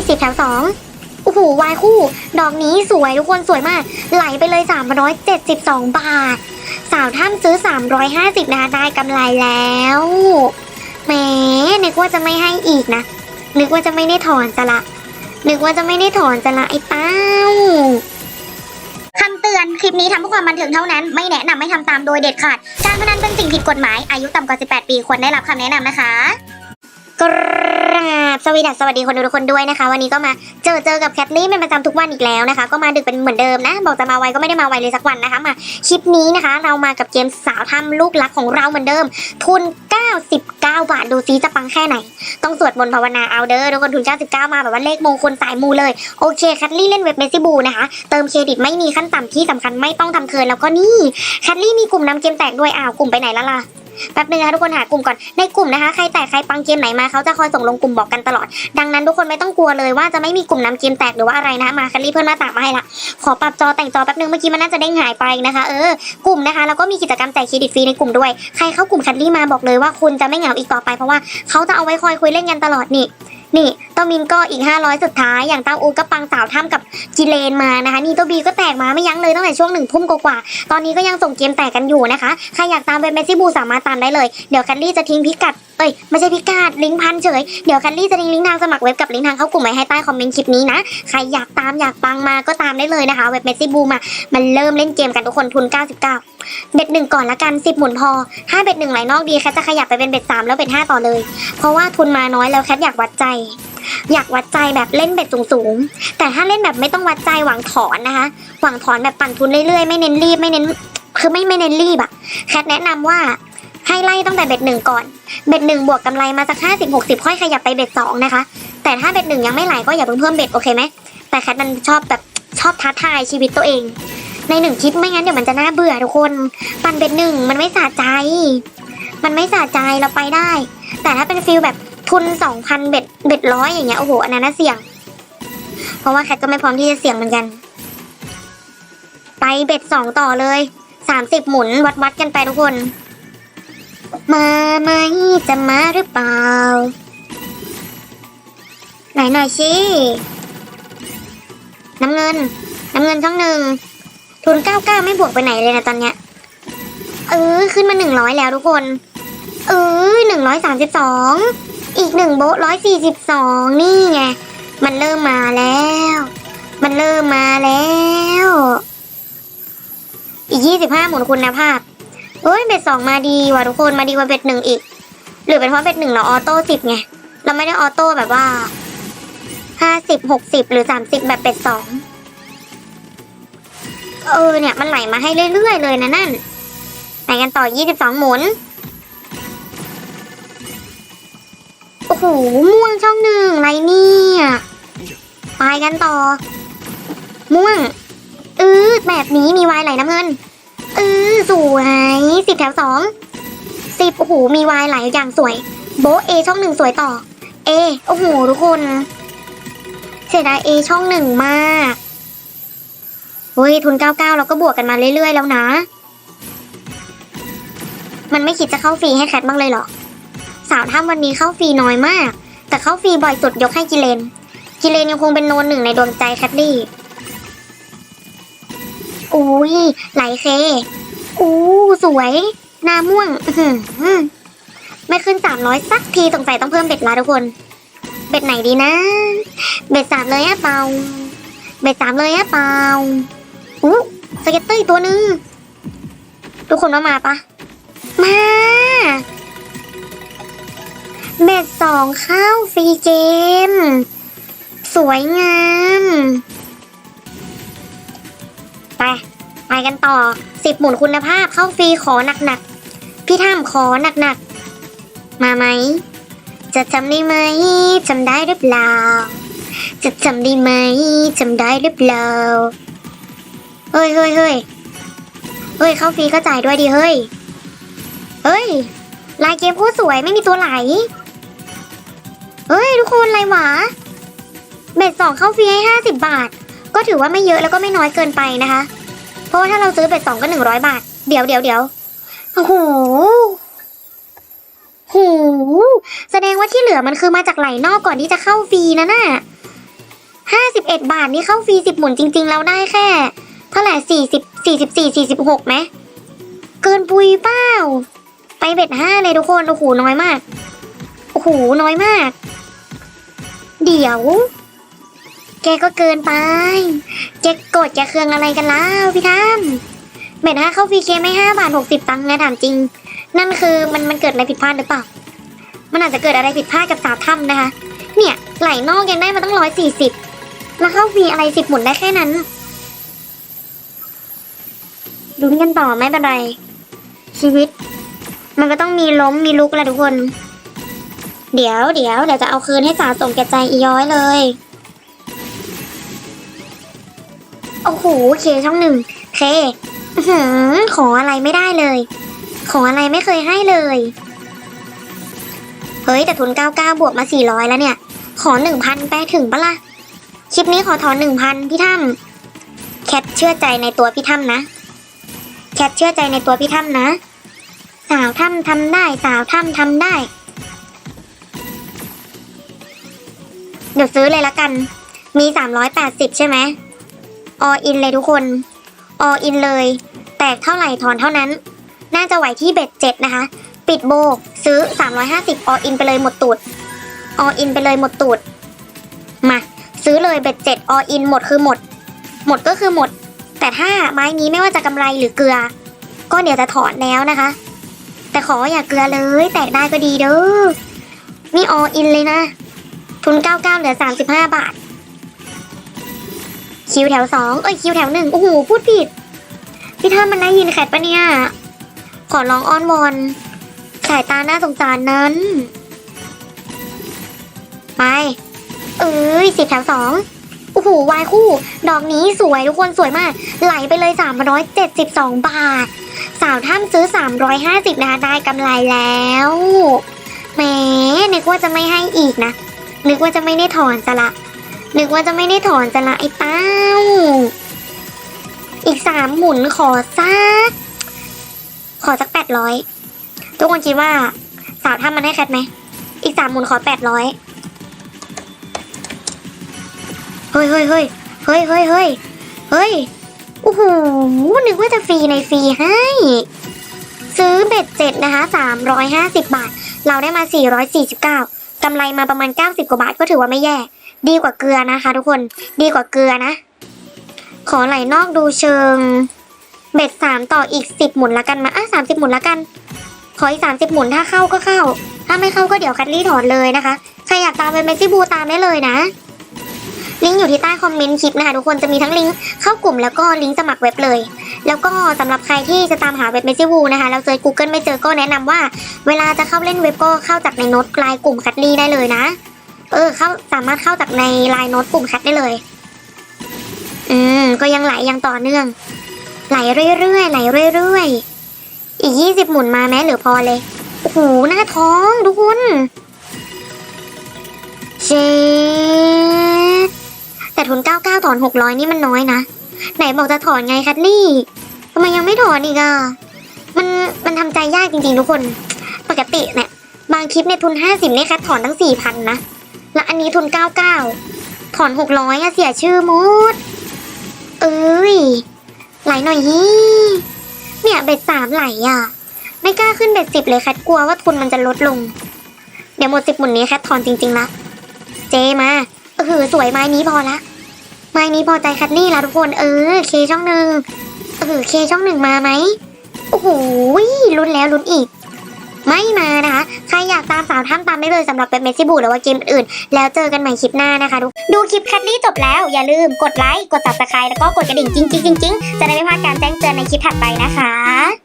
ยสิบแถวสองโอ้โหวายคู่ ดอกนี้สวยทุกคนสวยมาก ไหลไปเลย 372 บาท สาวท่ามซื้อ 350นะคะได้กำไรแล้วแหมนึกว่าจะไม่ให้อีกนะ นึกว่าจะไม่ได้ถอนจะละ นึกว่าจะไม่ได้ถอนจะละไอ้เต้าคำเตือนคลิปนี้ทำเพื่อความบันเทิงเท่านั้น ไม่แนะนำไม่ทำตามโดยเด็ดขาด การพนันเป็นสิ่งผิดกฎหมาย อายุต่ำกว่า 18 ปีควรได้รับคำแนะนำนะคะ กราบสวัสดีสสวัสดีคนดูทุกคนด้วยนะคะ วันนี้ก็มาเจอเจอกับแคทลี่เป็นประจำทุกวันอีกแล้วนะคะ ก็มาดึกเป็นเหมือนเดิมนะ บอกจะมาไวก็ไม่ได้มาไวเลยสักวันนะคะมาคลิปนี้นะคะ เรามากับเกมสาวทำลูกรักของเราเหมือนเดิม ทุน 99 บาทดูซิจะปังแค่ไหน ต้องสวดมนต์ภาวนาเอาเด้อทุกคนทุน 99 มาแบบว่าเลขมงคลสายมูเลยโอเคแคทลี่เล่นเว็บเมซิบูนะคะเติมเครดิตไม่มีขั้นต่ำที่สำคัญไม่ต้องทำเทินแล้วก็นี่แคทลี่มีกลุ่มนำเกมแตกด้วยอ้าวกลุ่มไปไหนแล้วล่ะ แป๊บนึงนะคะทุกคนหากลุ่มก่อนในกลุ่มนะคะ ใครแตกใครปังเกมไหนมาเขาจะคอยส่งลงกลุ่มบอกกันตลอด ดังนั้นทุกคนไม่ต้องกลัวเลยว่าจะไม่มีกลุ่มนำเกมแตกหรือว่าอะไรนะมาคันลี่เพื่อนมาตากมาให้ละขอปรับจอแต่งจอแป๊บนึงเมื่อกี้มันน่าจะเด้งหายไปนะคะ เออกลุ่มนะคะแล้วก็มีกิจกรรมแจกเครดิตฟรีในกลุ่มด้วย ใครเข้ากลุ่มคันลี่มาบอกเลยว่าคุณจะไม่เหงาอีกต่อไปเพราะว่าเขาจะเอาไว้คอยคุยเล่นกันตลอดนี่ นี่เต้ามินก็อีก 500 สุดท้าย อย่างเต้าอูก็ปังสาวถ้ำกับกิเลนมานะคะ นี่เต้าบีก็แตกมาไม่ยั้งเลยตั้งแต่ช่วงหนึ่งทุ่มกว่าๆตอนนี้ก็ยังส่งเกมแตกกันอยู่นะคะ ใครอยากตามเว็บเมสซี่บูสามารถตามได้เลย เดี๋ยวแคลลี่จะทิ้งพิกัด เอ้ย ไม่ใช่พิกัด ลิงก์พันเฉย เดี๋ยวแคลลี่จะทิ้งลิงก์ทางสมัครเว็บกับลิงก์ทางเข้ากลุ่มไว้ให้ใต้คอมเมนต์คลิปนี้นะ ใครอยากตามอยากปังมาก็ตามได้เลยนะคะ เว็บเมสซี่บูมา มันเริ่มเล่นเกมกันทุกคนทุน 99 เบ็ดหนึ่งก่อนละกัน10หมุนพอถ้าเบ็ดหนึ่งไหลนอกดีแคทจะขยับไปเป็นเบ็ดสามแล้วเบ็ดห้าต่อเลย เพราะว่าทุนมาน้อยแล้วแคทอยากวัดใจ อยากวัดใจแบบเล่นเบ็ดสูงๆ แต่ถ้าเล่นแบบไม่ต้องวัดใจหวังถอนนะคะ หวังถอนแบบปั่นทุนเรื่อยๆ ไม่เน้นรีบไม่เน้น คือไม่ไม่เน้นรีบอะแคทแนะนำว่าให้ไล่ตั้งแต่เบ็ดหนึ่งก่อน เบ็ดหนึ่งบวกกำไรมาสักห้าสิบหกสิบค่อยขยับไปเบ็ดสองนะคะ แต่ถ้าเบ็ดหนึ่งยังไม่ไหลก็อย่าเพิ่งเพิ่มเบ็ดโอเคไหมแต่แคทมันชอบแบบชอบท้าทายชีวิตตัวเอง ในหนึ่งคลิปไม่งั้นเดี๋ยวมันจะน่าเบื่อทุกคน ปั่นเบ็ดหนึ่งมันไม่สะใจ มันไม่สะใจเราไปได้ แต่ถ้าเป็นฟิลแบบทุนสองพันเบ็ดเบ็ดร้อยอย่างเงี้ยโอ้โหอันนั้นน่าเสี่ยง เพราะว่าแคทก็ไม่พร้อมที่จะเสี่ยงเหมือนกัน ไปเบ็ดสองต่อเลยสามสิบหมุนวัดวัดกันไปทุกคน มาไหมจะมาหรือเปล่า ไหนหน่อยสิน้ำเงิน น้ำเงินช่องหนึ่ง ทุนเก้าเก้าไม่บวกไปไหนเลยนะตอนเนี้ย เออขึ้นมาหนึ่งร้อยแล้วทุกคน เออหนึ่งร้อยสามสิบสองอีกหนึ่งโบร้อยสี่สิบสองนี่ไง มันเริ่มมาแล้ว มันเริ่มมาแล้ว อีกยี่สิบห้าหมุนคุณภาพเอ้ยเบ็ดสองมาดีว่ะทุกคนมาดีกว่าเบ็ดหนึ่งอีก หรือเป็นเพราะเบ็ดหนึ่งเราออโต้สิบไง เราไม่ได้ออโต้แบบว่าห้าสิบหกสิบหรือสามสิบแบบเบ็ดสอง เออเนี่ยมันไหลมาให้เรื่อยๆเลยนะนั่นไหนกันต่อยี่สิบสองหมุน โอ้โห ม่วงช่องหนึ่งไรเนี่ยไปกันต่อ ม่วง อือแบบนี้มีวายไหลน้ำเงิน อือสวยสิบแถวสองสิบโอ้โห มีวายไหลอย่างสวย โบเอช่องหนึ่งสวยต่อ เอ โอ้โห ทุกคน เสียดายเอช่องหนึ่งมาก เฮ้ยทุนเก้าเราก็บวกกันมาเรื่อย ๆ แล้วนะ มันไม่คิดจะเข้าฟรีให้แคทบ้างเลยเหรอ สาวถ้ำวันนี้เข้าฟรีน้อยมาก แต่เข้าฟรีบ่อยสุดยกให้กิเลน กิเลนยังคงเป็นโนนหนึ่งในดวงใจแคทลี่อุ้ยไหลเคอู้สวยหน้าม่วงไม่ขึ้นสามร้อยสักทีสงสัยต้องเพิ่มเบ็ดละทุกคน เบ็ดไหนดีนะ เบ็ดสามเลยอะเปล่าเบ็ดสามเลยอะเปล่า อู้สเก็ตเตอร์อีกตัวหนึ่งทุกคนว่ามาปะมาเบ็ดสองเข้าฟรีเกม สวยงาม ไป ไปกันต่อสิบหมุนคุณภาพเข้าฟรีขอหนักๆ พี่ท่ามขอหนักๆ มาไหม จะจำได้ไหมจำได้หรือเปล่า จะจำได้ไหมจำได้หรือเปล่า เฮ้ยเฮ้ยเฮ้ยเฮ้ยเข้าฟรีก็จ่ายด้วยดิเฮ้ย เฮ้ย ลายเกมโคตรสวยไม่มีตัวไหล เฮ้ย ทุกคนไรหวะเบ็ดสองเข้าฟรีให้ห้าสิบบาท ก็ถือว่าไม่เยอะแล้วก็ไม่น้อยเกินไปนะคะ เพราะว่าถ้าเราซื้อเบ็ดสองก็หนึ่งร้อยบาท เดี๋ยวเดี๋ยวเดี๋ยวโอ้โหโหแสดงว่าที่เหลือมันคือมาจากไหลนอกก่อนที่จะเข้าฟรีนะน่ะห้าสิบเอ็ดบาทนี่เข้าฟรีสิบหมุนจริงๆแล้วได้แค่ เท่าไหร่สี่สิบสี่สิบสี่สี่สิบหกไหมเกินปุยเปล่าไปเบ็ดห้าเลยทุกคน โอ้โห น้อยมาก โอ้โห น้อยมาก เดี๋ยว แกก็เกินไป แกกรธแกเครืองอะไรกันแล้วพี่ท่ามเบ็ดห้าเข้าฟรีเคไม่ห้าบาทหกสิบตังค์นะถามจริง นั่นคือมันมันเกิดอะไรผิดพลาดหรือเปล่า มันอาจจะเกิดอะไรผิดพลาดกับสาวถ้ำนะคะ เนี่ย ไหลนอกยังได้มาตั้งร้อยสี่สิบแล้วเข้าฟรีอะไรสิบหมุนได้แค่นั้น ลุ้นกันต่อไม่เป็นไร ชีวิต มันก็ต้องมีล้มมีลุกแหละทุกคน เดี๋ยวเดี๋ยวเดี๋ยวจะเอาคืนให้สาสมแก่ใจอีย้อยเลย โอ้โหเคช่องหนึ่งเคอื้อหือขออะไรไม่ได้เลย ขออะไรไม่เคยให้เลย เฮ้ย แต่ทุน99บวกมา400แล้วเนี่ย ขอ1,000แปถึงปะล่ะ คลิปนี้ขอถอน1,000พี่ถ้ำแคทเชื่อใจในตัวพี่ถ้ำนะ แคทเชื่อใจในตัวพี่ถ้ำนะ สาวถ้ำทำได้ สาวถ้ำทำได้ เดี๋ยวซื้อเลยละกัน มี 380 ใช่ไหมออินเลยทุกคนออินเลย แตกเท่าไหร่ถอนเท่านั้น น่าจะไหวที่เบ็ดเจ็ดนะคะ ปิดโบซื้อ 350ออินไปเลยหมดตูดออินไปเลยหมดตูด มา ซื้อเลยเบ็ดเจ็ดออินหมดคือหมด หมดก็คือหมด แต่ถ้าไม้นี้ไม่ว่าจะกำไรหรือเกลือ ก็เดี๋ยวจะถอนแล้วนะคะ แต่ขออย่าเกลือเลย แตกได้ก็ดีเด้อนี่ออินเลยนะ ทุน 99 เหลือ 35 บาท คิวแถวสองเอ้ย คิวแถวหนึ่งโอ้โห พูดผิด พี่ท่ามันได้ยินแคทปะเนี่ย ขอร้องอ้อนวอนสายตาหน่าสงสารนั้น ไป เอ้ยสิบแถวสอง โอ้โหวายคู่ ดอกนี้สวยทุกคนสวยมาก ไหลไปเลยสามร้อยเจ็ดสิบสองบาท สาวท่ามซื้อสามร้อยห้าสิบนะคะได้กำไรแล้วแหมนึกว่าจะไม่ให้อีกนะ นึกว่าจะไม่ได้ถอนจะละนึกว่าจะไม่ได้ถอนจะละไอ้เต้า อีกสามหมุนขอสักขอสักแปดร้อยทุกคนคิดว่าสาวทำมันให้แคทไหมอีกสามหมุนขอแปดร้อย เฮ้ยเฮ้ยเฮ้ยเฮ้ยเฮ้ยเฮ้ยเฮ้ยโอ้โหนึกว่าจะฟรีในฟรีให้ ซื้อเบ็ดเจ็ดนะคะสามร้อยห้าสิบบาท เราได้มาสี่ร้อยสี่สิบเก้ากำไรมาประมาณเก้าสิบกว่าบาทก็ถือว่าไม่แย่ ดีกว่าเกลือนะคะ ทุกคนดีกว่าเกลือนะ ขอไหลนอกดูเชิง เบ็ดสามต่ออีกสิบหมุนละกันมาอะสามสิบหมุนละกัน ขออีกสามสิบหมุนถ้าเข้าก็เข้า ถ้าไม่เข้าก็เดี๋ยวคัดลี่ถอนเลยนะคะ ใครอยากตามเป็นเมซี่บูตามได้เลยนะ ลิงก์อยู่ที่ใต้คอมเมนต์คลิปนะคะทุกคนจะมีทั้งลิงก์เข้ากลุ่มแล้วก็ลิงก์สมัครเว็บเลย แล้วก็สำหรับใครที่จะตามหาเว็บเมสซี่บูนะคะแล้วเจอ Google ไม่เจอก็แนะนำว่า เวลาจะเข้าเล่นเว็บก็เข้าจากในโน้ตไลน์กลุ่มคัดลี่ได้เลยนะ เออเข้าสามารถเข้าจากในไลน์โน้ตกลุ่มแคทได้เลย อืมก็ยังไหลยังต่อเนื่อง ไหลเรื่อยๆไหลเรื่อยๆอีกยี่สิบหมุนมาแม้หรือพอเลยโอ้โหหน้าท้องทุกคนเจ ทุนเก้าเก้าถอนหกร้อยนี่มันน้อยนะ ไหนบอกจะถอนไงคัทลี่ทำไมยังไม่ถอนอีกอะ มันมันทำใจยากจริงๆทุกคน ปกติเนี่ยบางคลิปในทุนห้าสิบเนี่ยแคทถอนตั้งสี่พันนะ แล้วอันนี้ทุนเก้าเก้าถอนหกร้อยอะเสียชื่อหมด เอ้ยไหลหน่อยฮีเนี่ยเบ็ดสามไหลอะ ไม่กล้าขึ้นเบ็ดสิบเลยแคทกลัวว่าทุนมันจะลดลง เดี๋ยวหมดสิบหมุนนี้แคทถอนจริงๆละ เจมาเออสวยไม้นี้พอละ ไม้นี้พอใจแคทนี่ละทุกคนเออเคช่องหนึ่งเออเคช่องหนึ่งมาไหมโอ้โหลุ้นแล้วลุ้นอีก ไม่มานะคะ ใครอยากตามสาวท่ามตามได้เลยสำหรับเว็บเมสซี่บูหรือว่าเกมอื่น แล้วเจอกันใหม่คลิปหน้านะคะดูดูคลิปแคทลี่จบแล้วอย่าลืมกดไลค์กด subscribe แล้วก็กดกระดิ่งจริงๆๆๆจะได้ไม่พลาดการแจ้งเตือนในคลิปถัดไปนะคะ